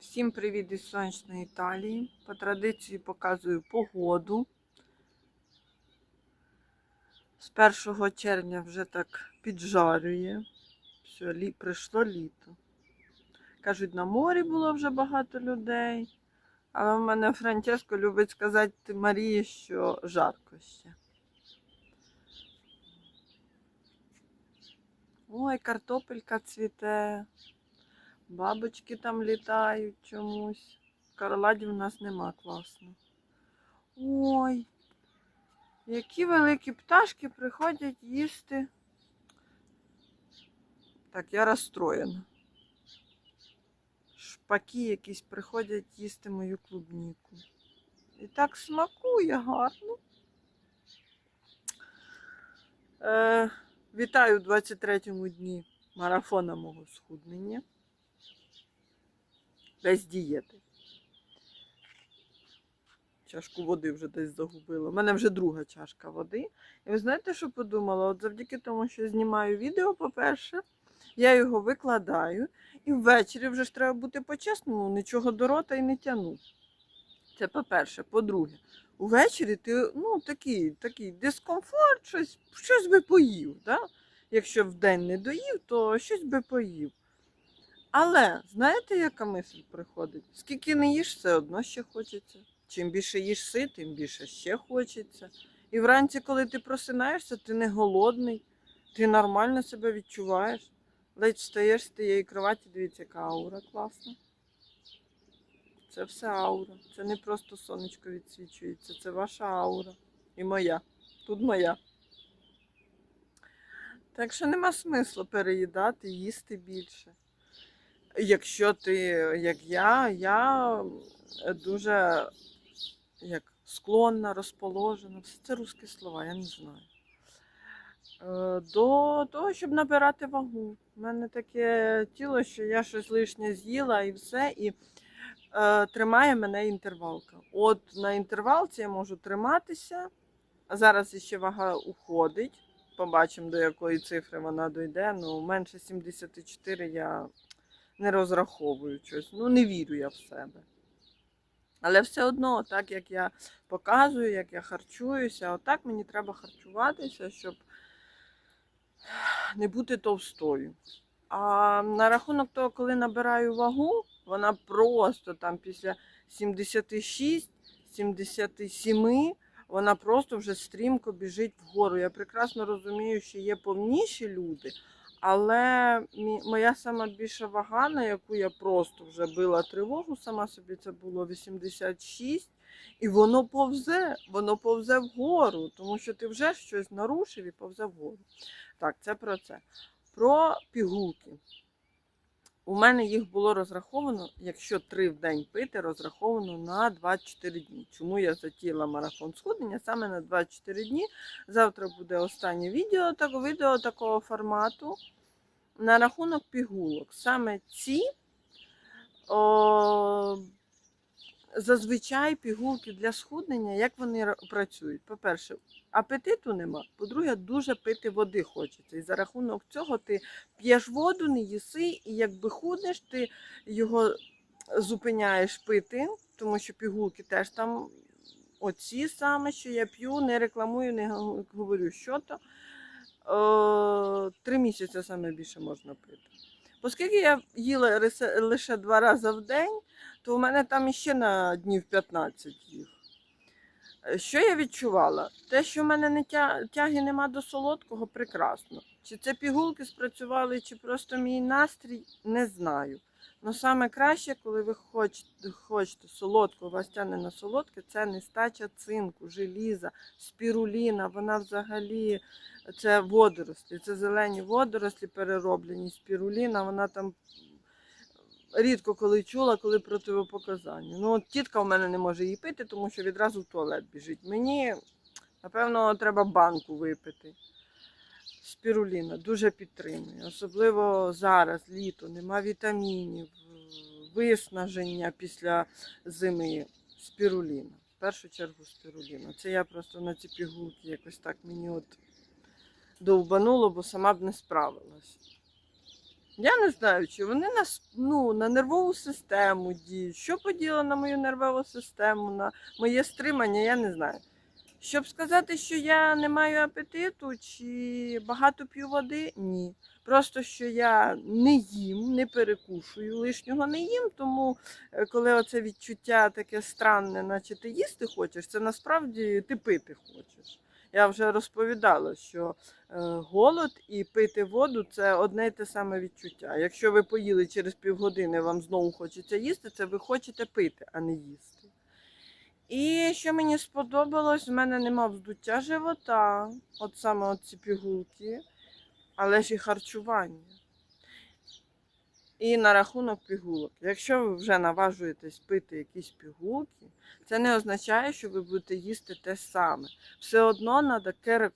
Всім привіт із сонячної Італії. По традиції показую погоду. З 1 червня вже так піджарює. Все, лі... прийшло літо. Кажуть, на морі було вже багато людей. Але в мене Франческо любить сказати Марії, що жарко ще. Ой, картопелька цвіте. Бабочки там літають чомусь. Карладів в нас нема класно. Ой, які великі пташки приходять їсти. Так, я розстроєна. Шпаки якісь приходять їсти мою клубніку. І так смакує гарно. Е, вітаю в 23-му дні марафона мого схуднення без дієти. Чашку води вже десь загубила. У мене вже друга чашка води. І ви знаєте, що подумала? От завдяки тому, що знімаю відео, по-перше, я його викладаю, і ввечері вже ж треба бути по-чесному, нічого до рота і не тяну. Це по-перше. По-друге, увечері ти ну, такий, такий дискомфорт, щось, щось би поїв. Да? Якщо вдень не доїв, то щось би поїв. Але знаєте, яка мисль приходить? Скільки не їш, все одно ще хочеться. Чим більше їш си, тим більше ще хочеться. І вранці, коли ти просинаєшся, ти не голодний, ти нормально себе відчуваєш. Ледь встаєш з тієї кроваті, дивіться, яка аура класна. Це все аура. Це не просто сонечко відсвічується, це ваша аура. І моя. Тут моя. Так що нема смислу переїдати, їсти більше. Якщо ти, як я, я дуже як, склонна, розположена, все це русські слова, я не знаю. Е, До того, щоб набирати вагу. У мене таке тіло, що я щось лишнє з'їла і все, і е, тримає мене інтервалка. От на інтервалці я можу триматися, а зараз ще вага уходить. Побачимо, до якої цифри вона дойде. Ну, менше 74 я не розраховую щось. Ну, не вірю я в себе. Але все одно, так як я показую, як я харчуюся, отак мені треба харчуватися, щоб не бути товстою. А на рахунок того, коли набираю вагу, вона просто там після 76, 77, вона просто вже стрімко біжить вгору. Я прекрасно розумію, що є повніші люди, але моя сама більша вага, на яку я просто вже била тривогу, сама собі це було 86, і воно повзе, воно повзе вгору, тому що ти вже щось нарушив і повзе вгору. Так, це про це. Про пігулки. У мене їх було розраховано, якщо три в день пити, розраховано на 24 дні. Чому я затіла марафон схуднення саме на 24 дні. Завтра буде останнє відео, так, відео такого формату на рахунок пігулок. Саме ці о, зазвичай пігулки для схуднення, як вони працюють? По-перше, апетиту нема. По-друге, дуже пити води хочеться. І за рахунок цього ти п'єш воду, не їси, і якби худнеш, ти його зупиняєш пити, тому що пігулки теж там оці саме, що я п'ю, не рекламую, не говорю, що то. Три місяці саме більше можна пити. Оскільки я їла лише два рази в день, то у мене там іще на днів 15 їх. Е, Що я відчувала? Те, що в мене не тя... тяги нема до солодкого, прекрасно. Чи це пігулки спрацювали, чи просто мій настрій, не знаю. Ну саме краще, коли ви хочете, хочете солодкого, вас тягне на солодке, це нестача цинку, желіза, спіруліна. Вона взагалі це водорослі, це зелені водорослі перероблені, спіруліна, вона там рідко коли чула, коли противопоказання. Ну, от тітка в мене не може її пити, тому що відразу в туалет біжить. Мені, напевно, треба банку випити. Спіруліна дуже підтримує. Особливо зараз, літо, нема вітамінів, виснаження після зими. Спіруліна. В першу чергу спіруліна. Це я просто на ці пігулки якось так мені от довбануло, бо сама б не справилась. Я не знаю, чи вони на, ну, на нервову систему діють. Що поділо на мою нервову систему, на моє стримання, я не знаю. Щоб сказати, що я не маю апетиту чи багато п'ю води, ні. Просто що я не їм, не перекушую, лишнього не їм, тому е, коли оце відчуття таке странне, наче ти їсти хочеш, це насправді ти пити хочеш. Я вже розповідала, що е, голод і пити воду це одне й те саме відчуття. Якщо ви поїли через півгодини, вам знову хочеться їсти, це ви хочете пити, а не їсти. І що мені сподобалось, в мене нема вздуття живота, от саме ці пігулки, але ж і харчування. І на рахунок пігулок. Якщо ви вже наважуєтесь пити якісь пігулки, це не означає, що ви будете їсти те саме. Все одно треба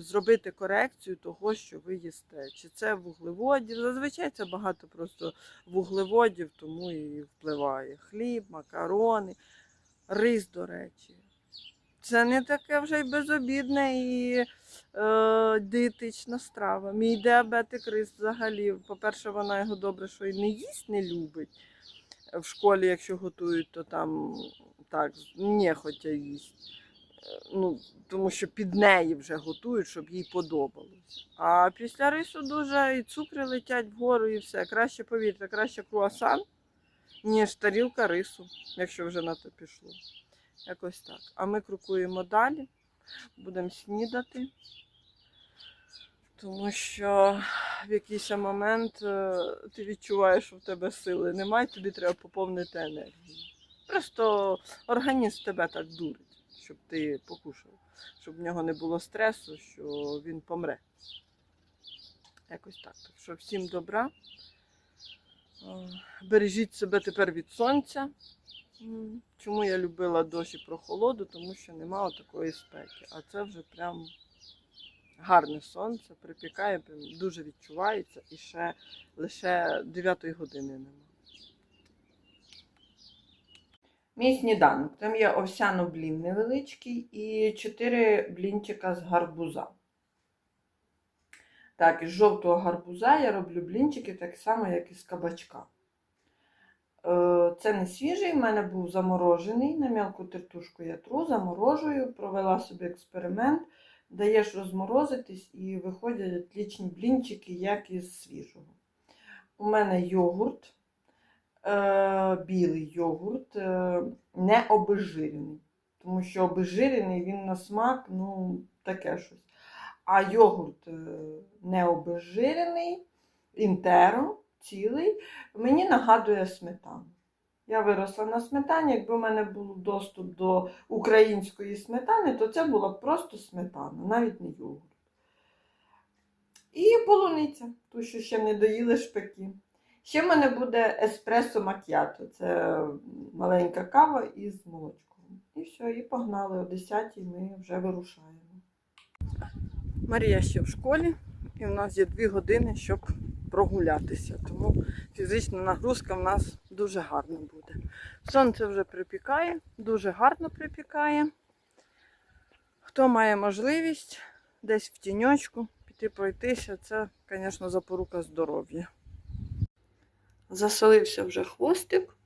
зробити корекцію того, що ви їсте. Чи це вуглеводів? Зазвичай це багато просто вуглеводів, тому і впливає. Хліб, макарони, рис, до речі. Це не таке вже й безобідне і е, дієтична страва. Мій діабетик рис взагалі, по-перше, вона його добре, що і не їсть, не любить. В школі, якщо готують, то там так, нехотя їсть. Е, Ну, тому що під неї вже готують, щоб їй подобалось. А після рису дуже і цукри летять вгору, і все. Краще повірте, краще круасан, ніж тарілка рису, якщо вже на то пішло. Якось так. А ми крокуємо далі, будемо снідати, тому що в якийсь момент е, ти відчуваєш, що в тебе сили немає, тобі треба поповнити енергію. Просто організм тебе так дурить, щоб ти покушав, щоб в нього не було стресу, що він помре. Якось так. Так що всім добра. Е, Бережіть себе тепер від сонця. Чому я любила дощ і прохолоду? Тому що немає такої спеки. А це вже прям гарне сонце, припікає, прям дуже відчувається і ще лише 9 години нема. Мій сніданок. Там є овсяно блін невеличкий і 4 блінчика з гарбуза. Так, із жовтого гарбуза я роблю блінчики так само, як і з кабачка. Е, Це не свіжий, в мене був заморожений. На м'ялку тертушку я тру, заморожую, провела собі експеримент, даєш розморозитись і виходять отлічні блінчики, як із свіжого. У мене йогурт, е, білий йогурт, е, не обезжирений. Тому що обезжирений він на смак, ну, таке щось. А йогурт не обезжирений, інтеро, цілий, мені нагадує сметану. Я виросла на сметані, якби в мене був доступ до української сметани, то це була б просто сметана, навіть не йогурт. І полуниця, ту, що ще не доїли шпаки. Ще в мене буде еспресо макіато. Це маленька кава із молочком. І все, і погнали. О 10 ми вже вирушаємо. Марія ще в школі, і в нас є 2 години, щоб прогулятися. Тому фізична нагрузка в нас дуже гарна буде. Сонце вже припікає, дуже гарно припікає. Хто має можливість десь в тіньочку піти пройтися, це, звісно, запорука здоров'я. Засолився вже хвостик.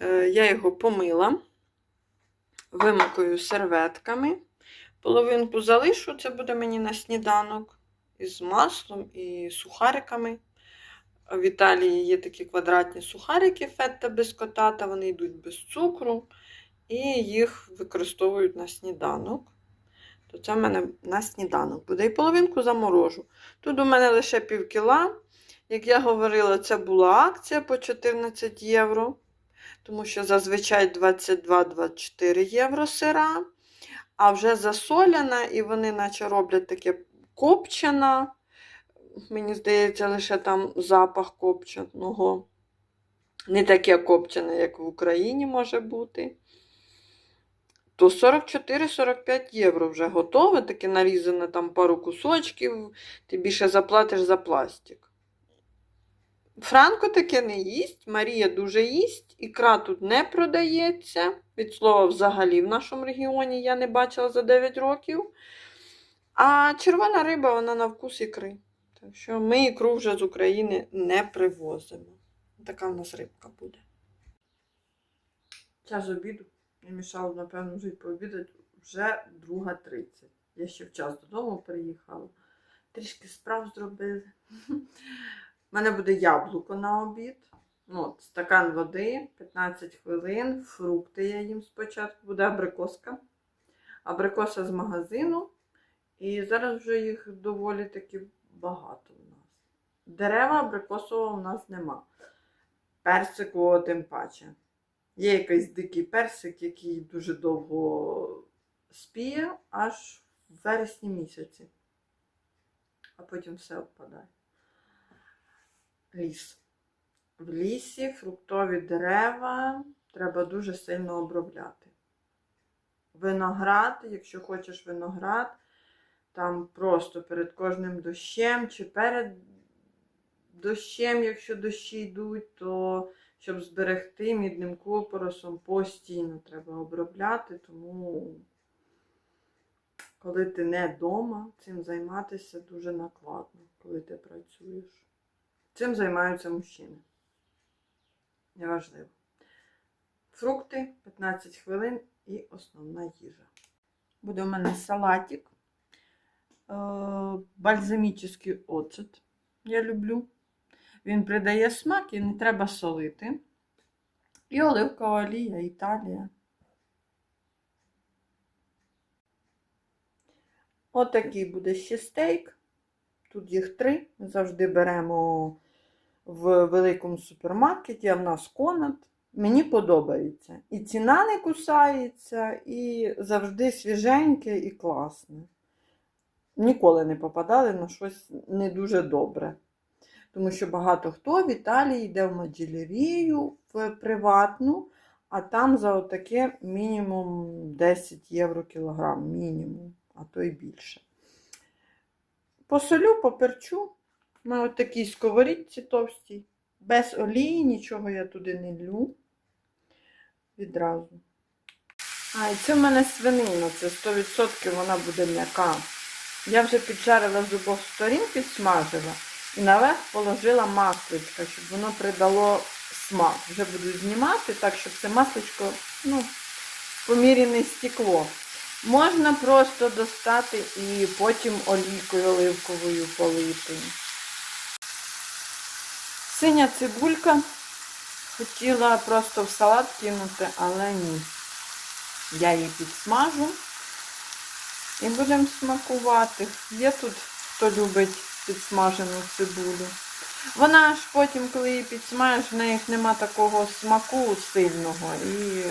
Е, Я його помила, вимикаю серветками. Половинку залишу, це буде мені на сніданок із маслом і сухариками. В Італії є такі квадратні сухарики фетта без бискотата, вони йдуть без цукру, і їх використовують на сніданок. То це в мене на сніданок буде. І половинку заморожу. Тут у мене лише пів кіла. Як я говорила, це була акція по 14 євро, тому що зазвичай 22-24 євро сира, а вже засоляна, і вони наче роблять таке копчена. Мені здається, лише там запах копченого. Не таке копчене, як в Україні може бути. То 44-45 євро вже готове, таке нарізане там пару кусочків, ти більше заплатиш за пластик. Франко таке не їсть, Марія дуже їсть, ікра тут не продається. Від слова, взагалі, в нашому регіоні я не бачила за 9 років. А червона риба, вона на вкус ікри. Так що ми ікру вже з України не привозимо. Така в нас рибка буде. Час обіду. Не мішало, напевно, вже пообідати. Вже 2.30. Я ще в час додому приїхала. Трішки справ зробили. У мене буде яблуко на обід. Ну, от, стакан води, 15 хвилин, фрукти я їм спочатку. Буде абрикоска. Абрикоса з магазину. І зараз вже їх доволі таки багато у нас. Дерева абрикосового у нас нема. Персику тим паче. Є якийсь дикий персик, який дуже довго спіє, аж в вересні місяці. А потім все впадає. Ліс. В лісі фруктові дерева треба дуже сильно обробляти. Виноград, якщо хочеш виноград, там просто перед кожним дощем чи перед дощем, якщо дощі йдуть, то щоб зберегти мідним купоросом, постійно треба обробляти, тому коли ти не вдома, цим займатися дуже накладно, коли ти працюєш. Цим займаються мужчини. Неважливо. Фрукти 15 хвилин і основна їжа. Буде у мене салатик, бальзамічний оцет. Я люблю. Він придає смак і не треба солити. І оливкова олія Італія. Отакий буде ще стейк. Тут їх три. Ми завжди беремо в великому супермаркеті, а в нас конат. Мені подобається. І ціна не кусається, і завжди свіженьке і класне. Ніколи не попадали на щось не дуже добре. Тому що багато хто в Італії йде в маджелерію, в приватну, а там за отаке мінімум 10 євро кілограм, мінімум, а то й більше. Посолю, поперчу на отакій сковорідці товстій. Без олії, нічого я туди не лю. Відразу. А, і це в мене свинина, це 100% вона буде м'яка. Я вже піджарила з обох сторін, підсмажила. І наверх положила масличко, щоб воно придало смак. Вже буду знімати, так, щоб це масличко ну, по мірі не стекло. Можна просто достати і потім олійкою оливковою полити. Синя цибулька. Хотіла просто в салат кинути, але ні. Я її підсмажу і будемо смакувати. Є тут, хто любить підсмажену цибулю. Вона ж потім, коли її підсмажиш, в неї нема такого смаку сильного і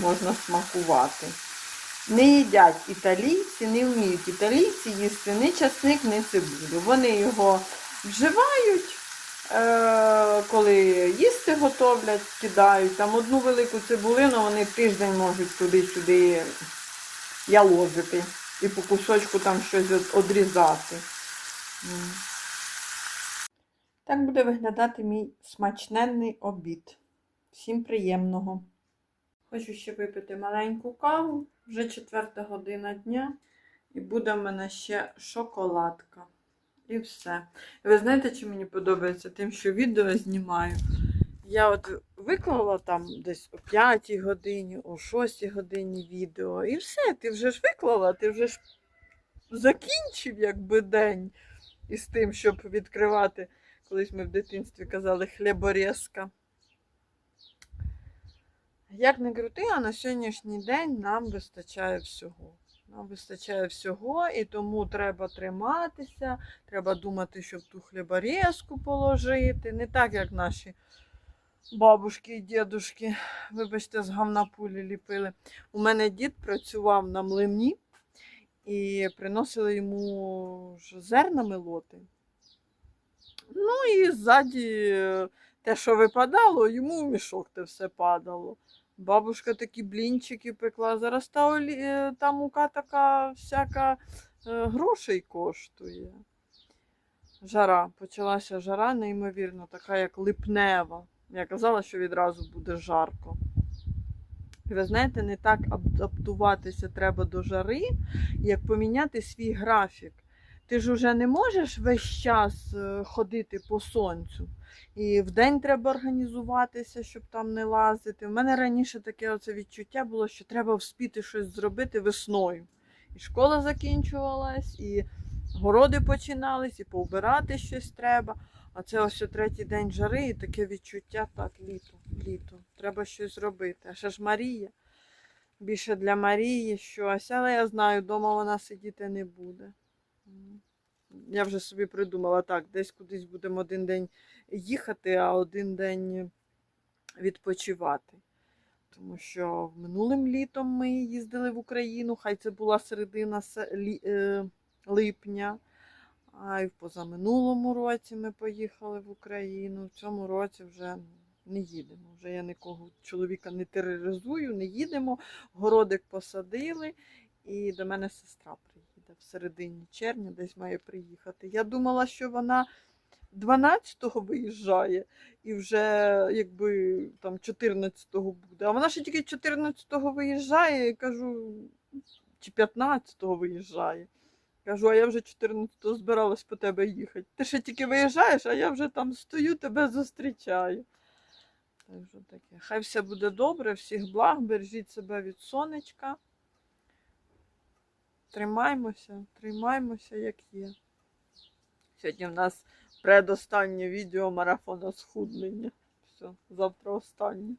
можна смакувати. Не їдять італійці, не вміють італійці їсти ні часник, ні цибулю. Вони його вживають, е, коли їсти готовлять, кидають. Там одну велику цибулину вони тиждень можуть туди-сюди ялозити і по кусочку там щось одрізати. Так буде виглядати мій смачненний обід. Всім приємного. Хочу ще випити маленьку каву, вже четверта година дня, і буде в мене ще шоколадка. І все. І ви знаєте, чи мені подобається тим, що відео знімаю. Я от виклала там десь о 5 годині, о 6 годині відео, і все, ти вже ж виклала, ти вже ж закінчив якби день із тим, щоб відкривати. Колись ми в дитинстві казали хліборезка. Як не крути, а на сьогоднішній день нам вистачає всього. Нам вистачає всього, і тому треба триматися, треба думати, щоб ту хліборезку положити. Не так, як наші бабушки і дідушки, вибачте, з говна пулі ліпили. У мене дід працював на млині і приносили йому зерна мелоти. Ну і ззаді е, те, що випадало, йому в мішок те все падало. Бабушка такі блінчики пекла. Зараз та, олі... е, та мука така всяка е, грошей коштує. Жара. Почалася жара, неймовірно, така як липнева. Я казала, що відразу буде жарко. Ви знаєте, не так адаптуватися треба до жари, як поміняти свій графік. ти ж уже не можеш весь час е, ходити по сонцю. І вдень треба організуватися, щоб там не лазити. У мене раніше таке оце відчуття було, що треба вспіти щось зробити весною. І школа закінчувалась, і городи починались, і повбирати щось треба. А це ось третій день жари, і таке відчуття, так, літо, літо. Треба щось робити. А ще ж Марія. Більше для Марії щось, але я знаю, вдома вона сидіти не буде. Я вже собі придумала так, десь кудись будемо один день їхати, а один день відпочивати. Тому що минулим літом ми їздили в Україну, хай це була середина е, липня. А й в позаминулому році ми поїхали в Україну. В цьому році вже не їдемо. Вже я нікого чоловіка не тероризую, не їдемо. Городик посадили, і до мене сестра приїде в середині червня, десь має приїхати. Я думала, що вона 12-го виїжджає і вже якби там 14-го буде. А вона ще тільки 14-го виїжджає, і кажу, чи 15-го виїжджає. Кажу, а я вже 14-го збиралась по тебе їхати. Ти ще тільки виїжджаєш, а я вже там стою, тебе зустрічаю. Таке. Хай все буде добре, всіх благ, бережіть себе від сонечка. Тримаймося, тримаймося, як є. Сьогодні в нас предостаннє відео марафона схуднення. Все, завтра останнє.